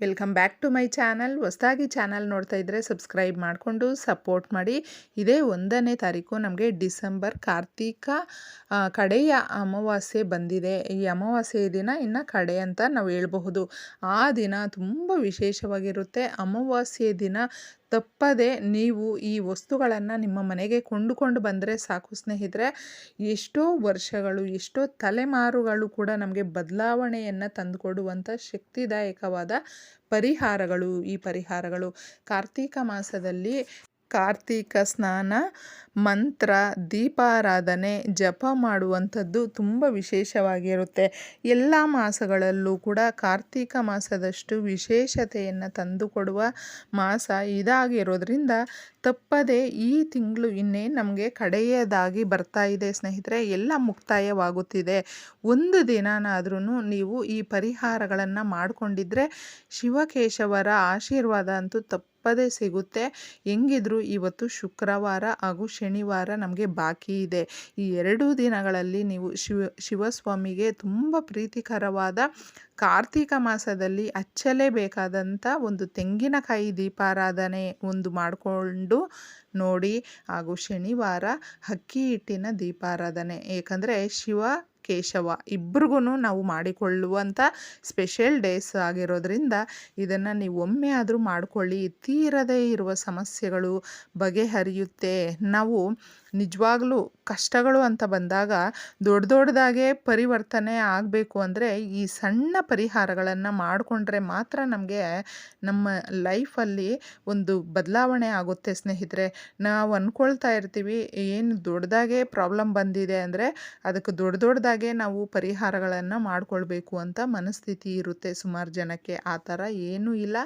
Welcome back to my channel. ಹೊಸದಾಗಿ channel ನೋಡ್ತಾ ಇದ್ದರೆ ಸಬ್ಸ್ಕ್ರೈಬ್ ಮಾಡಿಕೊಂಡು ಸಪೋರ್ಟ್ ಮಾಡಿ. ಇದೇ ಒಂದನೇ ತಾರೀಕು ನಮಗೆ ಡಿಸೆಂಬರ್ ಕಾರ್ತೀಕ ಕಡೆಯ ಅಮಾವಾಸ್ಯೆ ಬಂದಿದೆ. ಈ ಅಮಾವಾಸ್ಯೆ ದಿನ ಇನ್ನು ಕಡೆ ಅಂತ ನಾವು ಹೇಳ್ಬಹುದು. ಆ ದಿನ ತುಂಬ ವಿಶೇಷವಾಗಿರುತ್ತೆ. ಅಮಾವಾಸ್ಯೆ ದಿನ ತಪ್ಪದೆ ನೀವು ಈ ವಸ್ತುಗಳನ್ನು ನಿಮ್ಮ ಮನೆಗೆ ಕೊಂಡುಕೊಂಡು ಬಂದರೆ ಸಾಕು ಸ್ನೇಹಿತರೆ, ಎಷ್ಟೋ ವರ್ಷಗಳು, ಎಷ್ಟೋ ತಲೆಮಾರುಗಳು ಕೂಡ ನಮಗೆ ಬದಲಾವಣೆಯನ್ನು ತಂದುಕೊಡುವಂಥ ಶಕ್ತಿದಾಯಕವಾದ ಪರಿಹಾರಗಳು ಈ ಪರಿಹಾರಗಳು. ಕಾರ್ತೀಕ ಮಾಸದಲ್ಲಿ ಕಾರ್ತೀಕ ಸ್ನಾನ, ಮಂತ್ರ, ದೀಪಾರಾಧನೆ, ಜಪ ಮಾಡುವಂಥದ್ದು ತುಂಬ ವಿಶೇಷವಾಗಿರುತ್ತೆ. ಎಲ್ಲ ಮಾಸಗಳಲ್ಲೂ ಕೂಡ ಕಾರ್ತೀಕ ಮಾಸದಷ್ಟು ವಿಶೇಷತೆಯನ್ನು ತಂದುಕೊಡುವ ಮಾಸ ಇದಾಗಿರೋದ್ರಿಂದ ತಪ್ಪದೆ ಈ ತಿಂಗಳು ಇನ್ನೇ ನಮಗೆ ಕಡೆಯದಾಗಿ ಬರ್ತಾ ಇದೆ ಸ್ನೇಹಿತರೆ. ಎಲ್ಲ ಮುಕ್ತಾಯವಾಗುತ್ತಿದೆ. ಒಂದು ದಿನನಾದ್ರೂ ನೀವು ಈ ಪರಿಹಾರಗಳನ್ನು ಮಾಡಿಕೊಂಡಿದ್ರೆ ಶಿವಕೇಶವರ ಆಶೀರ್ವಾದ ಅಂತೂ ತಪ್ಪದೇ ಸಿಗುತ್ತೆ. ಹೆಂಗಿದ್ರು ಇವತ್ತು ಶುಕ್ರವಾರ ಹಾಗೂ ಶನಿವಾರ ನಮಗೆ ಬಾಕಿ ಇದೆ. ಈ ಎರಡೂ ದಿನಗಳಲ್ಲಿ ನೀವು ಶಿವ, ಶಿವಸ್ವಾಮಿಗೆ ತುಂಬ ಪ್ರೀತಿಕರವಾದ ಕಾರ್ತೀಕ ಮಾಸದಲ್ಲಿ ಹಚ್ಚಲೇಬೇಕಾದಂಥ ಒಂದು ತೆಂಗಿನಕಾಯಿ ದೀಪಾರಾಧನೆ ಒಂದು ಮಾಡಿಕೊಂಡು ನೋಡಿ ಹಾಗೂ ಶನಿವಾರ ಅಕ್ಕಿ ಹಿಟ್ಟಿನ ದೀಪಾರಾಧನೆ. ಏಕೆಂದರೆ ಶಿವ ಕೇಶವ. ಇಬ್ರಿಗೂ ನಾವು ಮಾಡಿಕೊಳ್ಳುವಂಥ ಸ್ಪೆಷಲ್ ಡೇಸ್ ಆಗಿರೋದ್ರಿಂದ ಇದನ್ನು ನೀವು ಒಮ್ಮೆ ಆದರೂ ಮಾಡಿಕೊಳ್ಳಿ. ತೀರದೇ ಇರುವ ಸಮಸ್ಯೆಗಳು ಬಗೆಹರಿಯುತ್ತೆ. ನಾವು ನಿಜವಾಗ್ಲೂ ಕಷ್ಟಗಳು ಅಂತ ಬಂದಾಗ ದೊಡ್ಡ ದೊಡ್ಡದಾಗೆ ಪರಿವರ್ತನೆ ಆಗಬೇಕು ಅಂದರೆ ಈ ಸಣ್ಣ ಪರಿಹಾರಗಳನ್ನು ಮಾಡಿಕೊಂಡ್ರೆ ಮಾತ್ರ ನಮಗೆ ನಮ್ಮ ಲೈಫಲ್ಲಿ ಒಂದು ಬದಲಾವಣೆ ಆಗುತ್ತೆ ಸ್ನೇಹಿತರೆ. ನಾವು ಅಂದ್ಕೊಳ್ತಾ ಇರ್ತೀವಿ, ಏನು ದೊಡ್ಡದಾಗೆ ಪ್ರಾಬ್ಲಮ್ ಬಂದಿದೆ ಅಂದರೆ ಅದಕ್ಕೆ ದೊಡ್ಡ ದೊಡ್ಡದಾಗೆ ನಾವು ಪರಿಹಾರಗಳನ್ನು ಮಾಡಿಕೊಳ್ಬೇಕು ಅಂತ ಮನಸ್ಥಿತಿ ಇರುತ್ತೆ ಸುಮಾರು ಜನಕ್ಕೆ. ಆ ಥರ ಏನೂ ಇಲ್ಲ.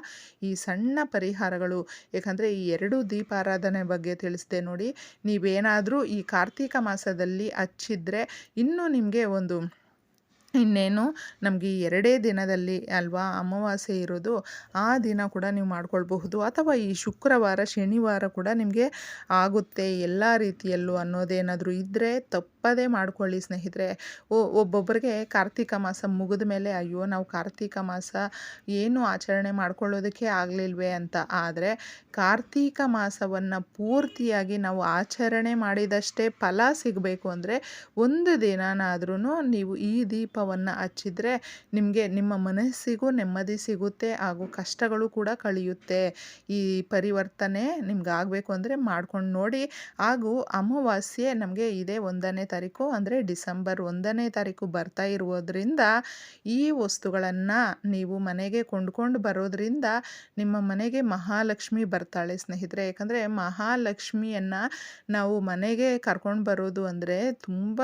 ಈ ಸಣ್ಣ ಪರಿಹಾರಗಳು, ಏಕೆಂದರೆ ಈ ಎರಡು ದೀಪಾರಾಧನೆ ಬಗ್ಗೆ ತಿಳಿಸ್ದೆ ನೋಡಿ, ನೀವೇನಾದರೂ ಈ ಕಾರ್ತೀಕ ಮಾಸದಲ್ಲಿ ಹಚ್ಚಿದ್ರೆ ಇನ್ನೂ ನಿಮಗೆ ಒಂದು ಇನ್ನೇನು ನಮಗೆ ಈ ಎರಡೇ ದಿನದಲ್ಲಿ ಅಲ್ವಾ ಅಮಾವಾಸ್ಯೆ ಇರೋದು, ಆ ದಿನ ಕೂಡ ನೀವು ಮಾಡ್ಕೊಳ್ಬಹುದು. ಅಥವಾ ಈ ಶುಕ್ರವಾರ, ಶನಿವಾರ ಕೂಡ ನಿಮಗೆ ಆಗುತ್ತೆ ಎಲ್ಲ ರೀತಿಯಲ್ಲೂ ಅನ್ನೋದೇನಾದರೂ ಇದ್ದರೆ ತಪ್ಪದೇ ಮಾಡ್ಕೊಳ್ಳಿ ಸ್ನೇಹಿತರೆ. ಒಬ್ಬೊಬ್ಬರಿಗೆ ಕಾರ್ತಿಕ ಮಾಸ ಮುಗಿದ ಮೇಲೆ ಅಯ್ಯೋ, ನಾವು ಕಾರ್ತಿಕ ಮಾಸ ಏನು ಆಚರಣೆ ಮಾಡ್ಕೊಳ್ಳೋದಕ್ಕೆ ಆಗಲಿಲ್ವೇ ಅಂತ. ಆದರೆ ಕಾರ್ತಿಕ ಮಾಸವನ್ನು ಪೂರ್ತಿಯಾಗಿ ನಾವು ಆಚರಣೆ ಮಾಡಿದಷ್ಟೇ ಫಲ ಸಿಗಬೇಕು ಅಂದರೆ ಒಂದು ದಿನನಾದ್ರೂ ನೀವು ಈ ದೀಪವನ್ನು ಹಚ್ಚಿದರೆ ನಿಮಗೆ ನಿಮ್ಮ ಮನಸ್ಸಿಗೂ ನೆಮ್ಮದಿ ಸಿಗುತ್ತೆ ಹಾಗೂ ಕಷ್ಟಗಳು ಕೂಡ ಕಳೆಯುತ್ತೆ. ಈ ಪರಿವರ್ತನೆ ನಿಮ್ಗೆ ಆಗಬೇಕು ಅಂದರೆ ಮಾಡ್ಕೊಂಡು ನೋಡಿ. ಹಾಗೂ ಅಮಾವಾಸ್ಯೆ ನಮಗೆ ಇದೇ ಒಂದನೇ ತಾರೀಕು, ಅಂದರೆ ಡಿಸೆಂಬರ್ ಒಂದನೇ ತಾರೀಕು ಬರ್ತಾ ಇರುವುದರಿಂದ ಈ ವಸ್ತುಗಳನ್ನು ನೀವು ಮನೆಗೆ ಕೊಂಡ್ಕೊಂಡು ಬರೋದ್ರಿಂದ ನಿಮ್ಮ ಮನೆಗೆ ಮಹಾಲಕ್ಷ್ಮಿ ಬರ್ತಾಳೆ ಸ್ನೇಹಿತರೆ. ಯಾಕಂದರೆ ಮಹಾಲಕ್ಷ್ಮಿಯನ್ನು ನಾವು ಮನೆಗೆ ಕರ್ಕೊಂಡು ಬರೋದು ಅಂದರೆ ತುಂಬ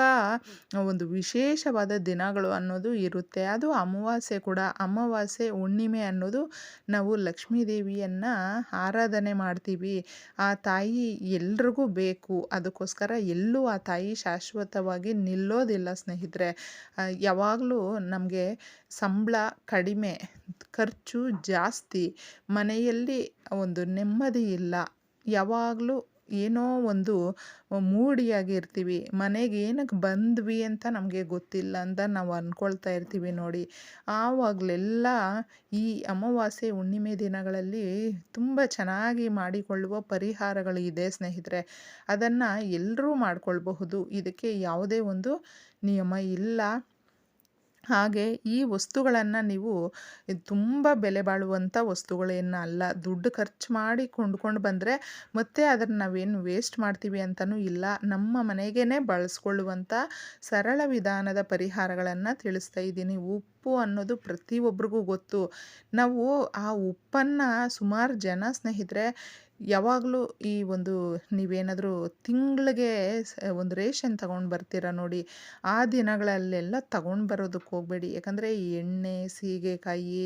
ಒಂದು ವಿಶೇಷವಾದ ದಿನಗಳು. ಅನ್ನೋದು ಇರುತ್ತೆ. ಅದು ಅಮಾವಾಸ್ಯೆ ಕೂಡ. ಅಮಾವಾಸ್ಯೆ ಹುಣ್ಣಿಮೆ ಅನ್ನೋದು ನಾವು ಲಕ್ಷ್ಮೀ ದೇವಿಯನ್ನು ಆರಾಧನೆ ಮಾಡ್ತೀವಿ. ಆ ತಾಯಿ ಎಲ್ರಿಗೂ ಬೇಕು. ಅದಕ್ಕೋಸ್ಕರ ಎಲ್ಲೂ ಆ ತಾಯಿ ಶಾಶ್ವತವಾಗಿ ನಿಲ್ಲೋದಿಲ್ಲ ಸ್ನೇಹಿತರೆ. ಯಾವಾಗಲೂ ನಮಗೆ ಸಂಬಳ ಕಡಿಮೆ, ಖರ್ಚು ಜಾಸ್ತಿ, ಮನೆಯಲ್ಲಿ ಒಂದು ನೆಮ್ಮದಿ ಇಲ್ಲ. ಯಾವಾಗಲೂ ಏನೋ ಒಂದು ಮೂಡಿಯಾಗಿ ಇರ್ತೀವಿ. ಮನೆಗೆ ಏನಕ್ಕೆ ಬಂದ್ವಿ ಅಂತ ನಮಗೆ ಗೊತ್ತಿಲ್ಲ ಅಂತ ನಾವು ಅಂದ್ಕೊಳ್ತಾ ಇರ್ತೀವಿ ನೋಡಿ. ಆವಾಗಲೆಲ್ಲ ಈ ಅಮಾವಾಸ್ಯೆ ಹುಣ್ಣಿಮೆ ದಿನಗಳಲ್ಲಿ ತುಂಬ ಚೆನ್ನಾಗಿ ಮಾಡಿಕೊಳ್ಳುವ ಪರಿಹಾರಗಳು ಇದೆ ಸ್ನೇಹಿತರೆ. ಅದನ್ನು ಎಲ್ಲರೂ ಮಾಡಿಕೊಳ್ಬಹುದು. ಇದಕ್ಕೆ ಯಾವುದೇ ಒಂದು ನಿಯಮ ಇಲ್ಲ. ಹಾಗೆ ಈ ವಸ್ತುಗಳನ್ನು ನೀವು ತುಂಬ ಬೆಲೆ ಬಾಳುವಂಥ ವಸ್ತುಗಳೇನು ಅಲ್ಲ, ದುಡ್ಡು ಖರ್ಚು ಮಾಡಿ ಕೊಂಡ್ಕೊಂಡು ಬಂದರೆ ಮತ್ತೆ ಅದನ್ನು ನಾವೇನು ವೇಸ್ಟ್ ಮಾಡ್ತೀವಿ ಅಂತಲೂ ಇಲ್ಲ. ನಮ್ಮ ಮನೆಗೇ ಬಳಸ್ಕೊಳ್ಳುವಂಥ ಸರಳ ವಿಧಾನದ ಪರಿಹಾರಗಳನ್ನು ತಿಳಿಸ್ತಾ ಇದ್ದೀನಿ. ಉಪ್ಪು ಅನ್ನೋದು ಪ್ರತಿಯೊಬ್ಬರಿಗೂ ಗೊತ್ತು. ನಾವು ಆ ಉಪ್ಪನ್ನು ಸುಮಾರು ಜನ ಸ್ನೇಹಿತರೆ ಯಾವಾಗಲೂ ಈ ಒಂದು ನೀವೇನಾದರೂ ತಿಂಗಳಿಗೆ ಒಂದು ರೇಷನ್ ತಗೊಂಡು ಬರ್ತೀರ ನೋಡಿ, ಆ ದಿನಗಳಲ್ಲೆಲ್ಲ ತಗೊಂಡು ಬರೋದಕ್ಕೆ ಹೋಗಬೇಡಿ. ಯಾಕಂದರೆ ಎಣ್ಣೆ, ಸೀಗೆಕಾಯಿ,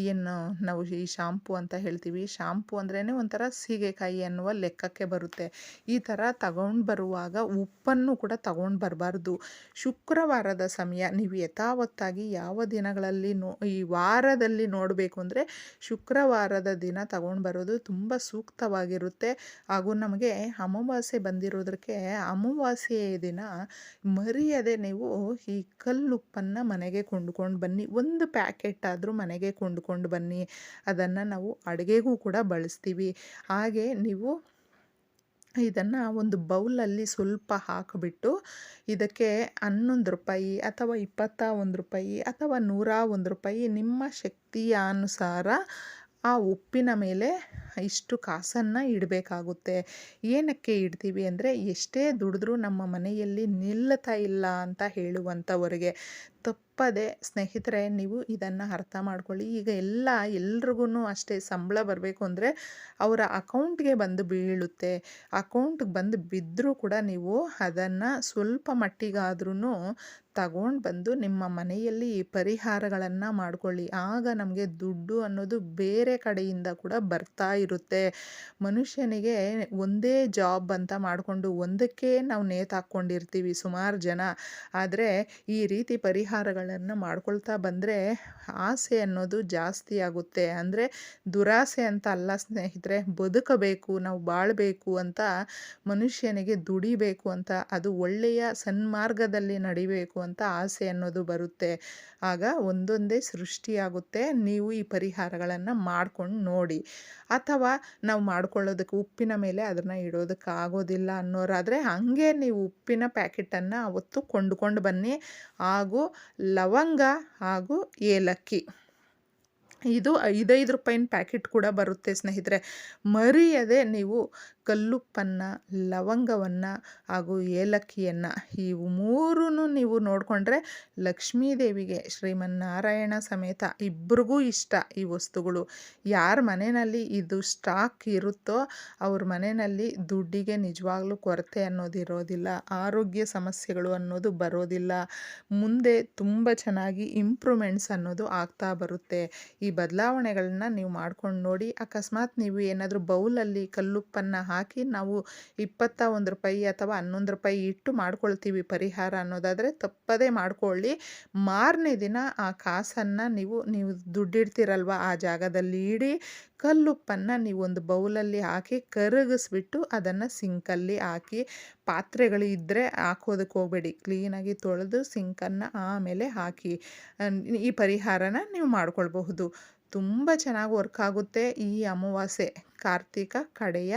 ಏನು ನಾವು ಈ ಶಾಂಪು ಅಂತ ಹೇಳ್ತೀವಿ. ಶಾಂಪು ಅಂದ್ರೇ ಒಂಥರ ಸೀಗೆಕಾಯಿ ಅನ್ನುವ ಲೆಕ್ಕಕ್ಕೆ ಬರುತ್ತೆ. ಈ ಥರ ತಗೊಂಡು ಬರುವಾಗ ಉಪ್ಪನ್ನು ಕೂಡ ತಗೊಂಡು ಬರಬಾರ್ದು. ಶುಕ್ರವಾರದ ಸಮಯ, ನೀವು ಯಥಾವತ್ತಾಗಿ ಯಾವ ದಿನಗಳಲ್ಲಿ ನೋ, ಈ ವಾರದಲ್ಲಿ ನೋಡಬೇಕು ಅಂದರೆ ಶುಕ್ರವಾರದ ದಿನ ತಗೊಂಡು ಬರೋದು ತುಂಬ ಸೂಕ್ತವಾದ ಅದ್ಭುತವಾಗಿರುತ್ತೆ ಹಾಗೂ ನಮಗೆ ಅಮಾವಾಸ್ಯೆ ಬಂದಿರೋದಕ್ಕೆ ಅಮಾವಾಸ್ಯೆ ದಿನ ಮರೆಯದೆ ನೀವು ಈ ಕಲ್ಲುಪ್ಪನ್ನು ಮನೆಗೆ ಕೊಂಡ್ಕೊಂಡು ಬನ್ನಿ. ಒಂದು ಪ್ಯಾಕೆಟ್ ಆದರೂ ಮನೆಗೆ ಕೊಂಡ್ಕೊಂಡು ಬನ್ನಿ. ಅದನ್ನು ನಾವು ಅಡುಗೆಗೂ ಕೂಡ ಬಳಸ್ತೀವಿ. ಹಾಗೆ ನೀವು ಇದನ್ನು ಒಂದು ಬೌಲಲ್ಲಿ ಸ್ವಲ್ಪ ಹಾಕಿಬಿಟ್ಟು ಇದಕ್ಕೆ ಹನ್ನೊಂದು ರೂಪಾಯಿ ಅಥವಾ ಇಪ್ಪತ್ತ ಒಂದು ರೂಪಾಯಿ ಅಥವಾ ನೂರ ಒಂದು ರೂಪಾಯಿ ನಿಮ್ಮ ಶಕ್ತಿಯ ಅನುಸಾರ ಆ ಉಪ್ಪಿನ ಮೇಲೆ ಇಷ್ಟು ಕಾಸನ್ನು ಇಡಬೇಕಾಗುತ್ತೆ. ಏನಕ್ಕೆ ಇಡ್ತೀವಿ ಅಂದರೆ ಎಷ್ಟೇ ದುಡಿದ್ರೂ ನಮ್ಮ ಮನೆಯಲ್ಲಿ ನಿಲ್ಲುತ್ತಾ ಇಲ್ಲ ಅಂತ ಹೇಳುವಂಥವರಿಗೆ. ತಪ್ಪದೆ ಸ್ನೇಹಿತರೆ, ನೀವು ಇದನ್ನು ಅರ್ಥ ಮಾಡ್ಕೊಳ್ಳಿ. ಈಗ ಎಲ್ಲ ಎಲ್ರಿಗೂ ಅಷ್ಟೇ ಸಂಬಳ ಬರಬೇಕು ಅಂದರೆ ಅವರ ಅಕೌಂಟ್ಗೆ ಬಂದು ಬೀಳುತ್ತೆ. ಅಕೌಂಟ್ಗೆ ಬಂದು ಬಿದ್ದರೂ ಕೂಡ ನೀವು ಅದನ್ನು ಸ್ವಲ್ಪ ಮಟ್ಟಿಗಾದ್ರೂ ತಗೊಂಡು ಬಂದು ನಿಮ್ಮ ಮನೆಯಲ್ಲಿ ಈ ಪರಿಹಾರಗಳನ್ನು ಮಾಡಿಕೊಳ್ಳಿ. ಆಗ ನಮಗೆ ದುಡ್ಡು ಅನ್ನೋದು ಬೇರೆ ಕಡೆಯಿಂದ ಕೂಡ ಬರ್ತಾ ಇರುತ್ತೆ. ಮನುಷ್ಯನಿಗೆ ಒಂದೇ ಜಾಬ್ ಅಂತ ಮಾಡಿಕೊಂಡು ಒಂದಕ್ಕೆ ನಾವು ನೇತಾಕ್ಕೊಂಡಿರ್ತೀವಿ ಸುಮಾರು ಜನ. ಆದರೆ ಈ ರೀತಿ ಪರಿಹಾರಗಳನ್ನು ಮಾಡ್ಕೊಳ್ತಾ ಬಂದರೆ ಆಸೆ ಅನ್ನೋದು ಜಾಸ್ತಿ ಆಗುತ್ತೆ. ಅಂದರೆ ದುರಾಸೆ ಅಂತ ಅಲ್ಲ ಸ್ನೇಹಿತರೆ, ಬದುಕಬೇಕು, ನಾವು ಬಾಳಬೇಕು ಅಂತ ಮನುಷ್ಯನಿಗೆ ದುಡಿಬೇಕು ಅಂತ. ಅದು ಒಳ್ಳೆಯ ಸನ್ಮಾರ್ಗದಲ್ಲಿ ನಡಿಬೇಕು ಅಂತ ಆಸೆ ಅನ್ನೋದು ಬರುತ್ತೆ. ಆಗ ಒಂದೊಂದೇ ಸೃಷ್ಟಿಯಾಗುತ್ತೆ. ನೀವು ಈ ಪರಿಹಾರಗಳನ್ನು ಮಾಡ್ಕೊಂಡು ನೋಡಿ. ಅಥವಾ ನಾವು ಮಾಡ್ಕೊಳ್ಳೋದಕ್ಕೆ ಉಪ್ಪಿನ ಮೇಲೆ ಅದನ್ನು ಇಡೋದಕ್ಕೆ ಆಗೋದಿಲ್ಲ ಅನ್ನೋರಾದರೆ ಹಾಗೆ ನೀವು ಉಪ್ಪಿನ ಪ್ಯಾಕೆಟನ್ನು ಅವತ್ತು ಕೊಂಡ್ಕೊಂಡು ಬನ್ನಿ. ಹಾಗೂ ಲವಂಗ ಹಾಗೂ ಏಲಕ್ಕಿ. ಇದು ಐದೈದು ರೂಪಾಯಿನ ಪ್ಯಾಕೆಟ್ ಕೂಡ ಬರುತ್ತೆ ಸ್ನೇಹಿತರೆ. ಮರೆಯದೆ ನೀವು ಕಲ್ಲುಪ್ಪನ್ನು, ಲವಂಗವನ್ನು ಹಾಗೂ ಏಲಕ್ಕಿಯನ್ನು ಇವು ಮೂರೂ ನೀವು ನೋಡಿಕೊಂಡ್ರೆ ಲಕ್ಷ್ಮೀದೇವಿಗೆ, ಶ್ರೀಮನ್ನಾರಾಯಣ ಸಮೇತ ಇಬ್ರಿಗೂ ಇಷ್ಟ ಈ ವಸ್ತುಗಳು. ಯಾರ ಮನೆಯಲ್ಲಿ ಇದು ಸ್ಟಾಕ್ ಇರುತ್ತೋ ಅವ್ರ ಮನೆಯಲ್ಲಿ ದುಡ್ಡಿಗೆ ನಿಜವಾಗ್ಲೂ ಕೊರತೆ ಅನ್ನೋದು ಇರೋದಿಲ್ಲ, ಆರೋಗ್ಯ ಸಮಸ್ಯೆಗಳು ಅನ್ನೋದು ಬರೋದಿಲ್ಲ. ಮುಂದೆ ತುಂಬ ಚೆನ್ನಾಗಿ ಇಂಪ್ರೂವ್ಮೆಂಟ್ಸ್ ಅನ್ನೋದು ಆಗ್ತಾ ಬರುತ್ತೆ. ಈ ಬದಲಾವಣೆಗಳನ್ನ ನೀವು ಮಾಡ್ಕೊಂಡು ನೋಡಿ, ಅಕಸ್ಮಾತ್ ನೀವು ಏನಾದರೂ ಬೌಲಲ್ಲಿ ಕಲ್ಲುಪ್ಪನ್ನು ಹಾಕಿ ನಾವು ಇಪ್ಪತ್ತ ಒಂದು ರೂಪಾಯಿ ಅಥವಾ ಹನ್ನೊಂದು ರೂಪಾಯಿ ಇಟ್ಟು ಮಾಡ್ಕೊಳ್ತೀವಿ ಪರಿಹಾರ ಅನ್ನೋದಾದರೆ ತಪ್ಪದೇ ಮಾಡ್ಕೊಳ್ಳಿ. ಮಾರನೇ ದಿನ ಆ ಕಾಸನ್ನು ನೀವು ನೀವು ದುಡ್ಡಿಡ್ತೀರಲ್ವ ಆ ಜಾಗದಲ್ಲಿ ಇಡಿ. ಕಲ್ಲುಪ್ಪನ್ನು ನೀವು ಒಂದು ಬೌಲಲ್ಲಿ ಹಾಕಿ ಕರಗಿಸ್ಬಿಟ್ಟು ಅದನ್ನು ಸಿಂಕಲ್ಲಿ ಹಾಕಿ ಪಾತ್ರೆಗಳು ಇದ್ದರೆ ಹಾಕೋದಕ್ಕೆ ಹೋಗಬೇಡಿ. ಕ್ಲೀನಾಗಿ ತೊಳೆದು ಸಿಂಕನ್ನು ಆಮೇಲೆ ಹಾಕಿ ಈ ಪರಿಹಾರನ ನೀವು ಮಾಡ್ಕೊಳ್ಬಹುದು. ತುಂಬ ಚೆನ್ನಾಗಿ ವರ್ಕ್ ಆಗುತ್ತೆ ಈ ಅಮಾವಾಸ್ಯೆ. ಕಾರ್ತಿಕ, ಕಡೆಯ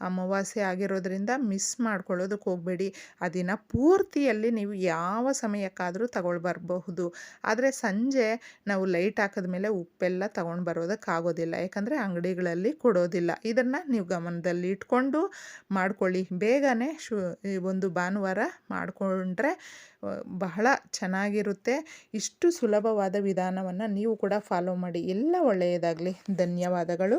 ಅಮಾವಾಸ್ಯೆ ಆಗಿರೋದ್ರಿಂದ ಮಿಸ್ ಮಾಡ್ಕೊಳ್ಳೋದಕ್ಕೆ ಹೋಗಬೇಡಿ. ಆ ದಿನ ಪೂರ್ತಿಯಲ್ಲಿ ನೀವು ಯಾವ ಸಮಯಕ್ಕಾದರೂ ತಗೊಳ್ ಬರಬಹುದು ಆದರೆ ಸಂಜೆ ನಾವು ಲೈಟ್ ಹಾಕಿದ್ಮೇಲೆ ಉಪ್ಪೆಲ್ಲ ತಗೊಂಡು ಬರೋದಕ್ಕಾಗೋದಿಲ್ಲ ಯಾಕಂದರೆ ಅಂಗಡಿಗಳಲ್ಲಿ ಕೊಡೋದಿಲ್ಲ. ಇದನ್ನು ನೀವು ಗಮನದಲ್ಲಿ ಇಟ್ಕೊಂಡು ಮಾಡ್ಕೊಳ್ಳಿ. ಬೇಗನೆ ಶು ಒಂದು ಭಾನುವಾರ ಮಾಡಿಕೊಂಡ್ರೆ ಬಹಳ ಚೆನ್ನಾಗಿರುತ್ತೆ. ಇಷ್ಟು ಸುಲಭವಾದ ವಿಧಾನವನ್ನು ನೀವು ಕೂಡ ಫಾಲೋ ಮಾಡಿ. ಎಲ್ಲ ಒಳ್ಳೆಯದಾಗಲಿ. ಧನ್ಯವಾದಗಳು.